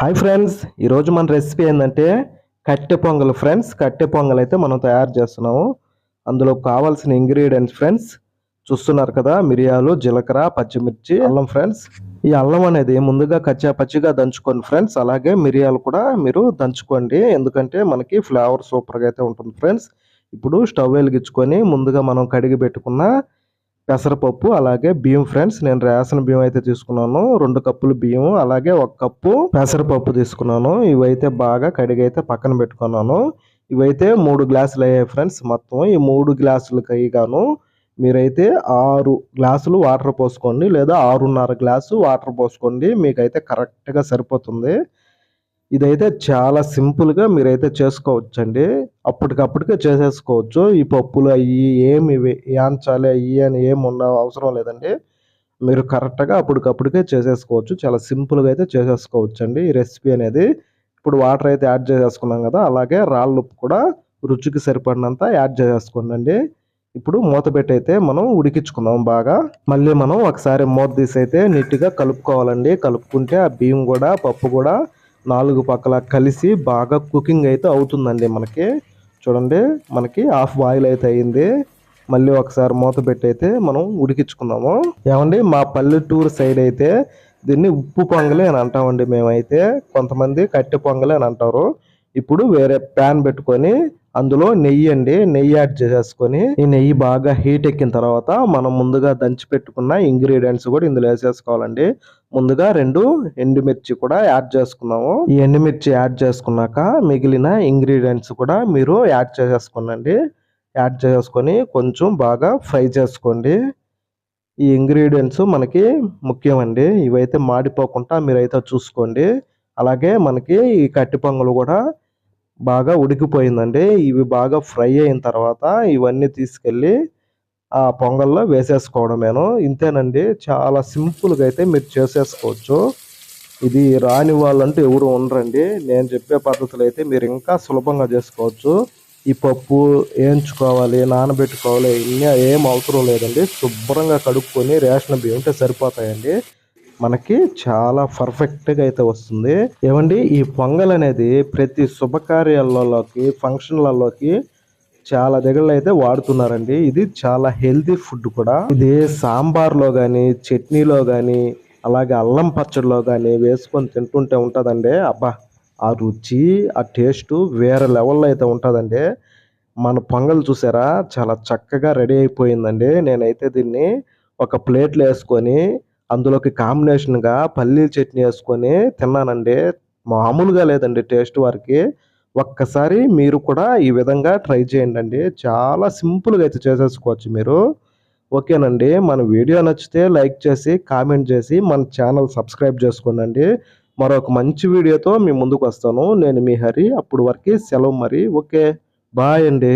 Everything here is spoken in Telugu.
హాయ్ ఫ్రెండ్స్ ఈరోజు మన రెసిపీ ఏంటంటే కట్టె పొంగల్ ఫ్రెండ్స్ కట్టె పొంగల్ అయితే మనం తయారు చేస్తున్నాము. అందులో కావాల్సిన ఇంగ్రీడియంట్స్ ఫ్రెండ్స్ చూస్తున్నారు కదా మిరియాలు జీలకర్ర పచ్చిమిర్చి అల్లం ఫ్రెండ్స్ ఈ అల్లం అనేది ముందుగా కచ్చా పచ్చిగా దంచుకోండి ఫ్రెండ్స్ అలాగే మిరియాలు కూడా మీరు దంచుకోండి. ఎందుకంటే మనకి ఫ్లేవర్ సూపర్గా అయితే ఉంటుంది ఫ్రెండ్స్ ఇప్పుడు స్టవ్ వెలిగించుకొని ముందుగా మనం కడిగి పెట్టుకున్న పెసరపప్పు అలాగే బియ్యం ఫ్రెండ్స్. నేను రేషన్ బియ్యం అయితే తీసుకున్నాను. రెండు కప్పులు బియ్యం అలాగే ఒక కప్పు పెసరపప్పు తీసుకున్నాను. ఇవైతే బాగా కడిగి అయితే పక్కన పెట్టుకున్నాను. ఇవైతే మూడు గ్లాసులు అయ్యాయి ఫ్రెండ్స్ మొత్తం. ఈ మూడు గ్లాసులు అయ్యిగాను మీరైతే ఆరు గ్లాసులు వాటర్ పోసుకోండి. లేదా ఆరున్నర గ్లాసు వాటర్ పోసుకోండి. మీకైతే కరెక్ట్గా సరిపోతుంది. ఇదైతే చాలా సింపుల్గా మీరైతే చేసుకోవచ్చండి. అప్పటికప్పటికే చేసేసుకోవచ్చు. ఈ పప్పులు అయ్యి ఏమి యాంచాలి అయ్యి అని ఏమి అవసరం లేదండి. మీరు కరెక్ట్గా అప్పటికప్పటికే చేసేసుకోవచ్చు. చాలా సింపుల్గా అయితే చేసేసుకోవచ్చు అండి ఈ రెసిపీ అనేది. ఇప్పుడు వాటర్ అయితే యాడ్ చేసేసుకున్నాం కదా అలాగే రాళ్ళు ఉప్పు కూడా రుచికి సరిపడినంత యాడ్ చేసేసుకోండి అండి ఇప్పుడు మూత పెట్టి అయితే మనం ఉడికించుకుందాం బాగా. మళ్ళీ మనం ఒకసారి మూత తీసి అయితే నీట్గా కలుపుకోవాలండి. కలుపుకుంటే ఆ బియ్యం కూడా పప్పు కూడా నాలుగు పక్కల కలిసి బాగా కుకింగ్ అయితే అవుతుందండి మనకి. చూడండి మనకి హాఫ్ బాయిల్ అయితే అయింది. మళ్ళీ ఒకసారి మూత పెట్టి అయితే మనం ఉడికించుకుందాము. ఏమండి మా పల్లెటూరు సైడ్ అయితే దీన్ని ఉప్పు పొంగలి అని అంటామండి మేమైతే. కొంతమంది కట్టె పొంగలి అని అంటారు. ఇప్పుడు వేరే ప్యాన్ పెట్టుకొని అందులో నెయ్యి అండి నెయ్యి యాడ్ చేసేసుకొని ఈ నెయ్యి బాగా హీట్ ఎక్కిన తర్వాత మనం ముందుగా దంచి పెట్టుకున్న ఇంగ్రీడియంట్స్ కూడా ఇందులో వేసేసుకోవాలండి. ముందుగా రెండు ఎండుమిర్చి కూడా యాడ్ చేసుకున్నాము. ఈ ఎండుమిర్చి యాడ్ చేసుకున్నాక మిగిలిన ఇంగ్రీడియంట్స్ కూడా మీరు యాడ్ చేసేసుకోండి యాడ్ చేసుకొని కొంచెం బాగా ఫ్రై చేసుకోండి. ఈ ఇంగ్రీడియంట్స్ మనకి ముఖ్యమండి. ఇవైతే మాడిపోకుండా మీరైతే చూసుకోండి. అలాగే మనకి ఈ కట్టి పొంగలు కూడా బాగా ఉడికిపోయిందండి. ఇవి బాగా ఫ్రై అయిన తర్వాత ఇవన్నీ తీసుకెళ్ళి ఆ పొంగల్లో వేసేసుకోవడమేను. ఇంతేనండి చాలా సింపుల్గా అయితే మీరు చేసేసుకోవచ్చు. ఇది రాని వాళ్ళంటూ ఎవరు ఉండరండి. నేను చెప్పే పద్ధతులు అయితే మీరు ఇంకా సులభంగా చేసుకోవచ్చు. ఈ పప్పు వేయించుకోవాలి నానబెట్టుకోవాలి ఇంకా ఏం అవసరం లేదండి. శుభ్రంగా కడుక్కొని రేషన్ బియ్యం ఉంటే సరిపోతాయండి. మనకి చాలా పర్ఫెక్ట్గా అయితే వస్తుంది. ఏమండి ఈ పొంగల్ అనేది ప్రతి శుభకార్యాలలోకి ఫంక్షన్లలోకి చాలా దగ్గరలో అయితే వాడుతున్నారండి. ఇది చాలా హెల్తీ ఫుడ్ కూడా. ఇది సాంబార్లో కానీ చట్నీలో కానీ అలాగే అల్లం పచ్చడిలో కానీ వేసుకొని తింటుంటే ఉంటుందండి. అబ్బా ఆ రుచి ఆ టేస్ట్ వేరే లెవెల్లో అయితే ఉంటుందండి. మన పొంగల్ చూసారా? చాలా చక్కగా రెడీ అయిపోయిందండి. నేనైతే దీన్ని ఒక ప్లేట్లో వేసుకొని అందులోకి కాంబినేషన్గా పల్లీ చట్నీ వేసుకొని తిన్నానండి. మామూలుగా లేదండి టేస్ట్ వారికి. ఒక్కసారి మీరు కూడా ఈ విధంగా ట్రై చేయండి అండి చాలా సింపుల్గా అయితే చేసేసుకోవచ్చు మీరు. ఓకేనండి. మన వీడియో నచ్చితే లైక్ చేసి కామెంట్ చేసి మన ఛానల్ సబ్స్క్రైబ్ చేసుకోండి మరొక మంచి వీడియోతో మీ ముందుకు వస్తాను. నేను మీ హరి. అప్పుడు వరకు సెలవు మరి. ఓకే. బాయ్ అండి.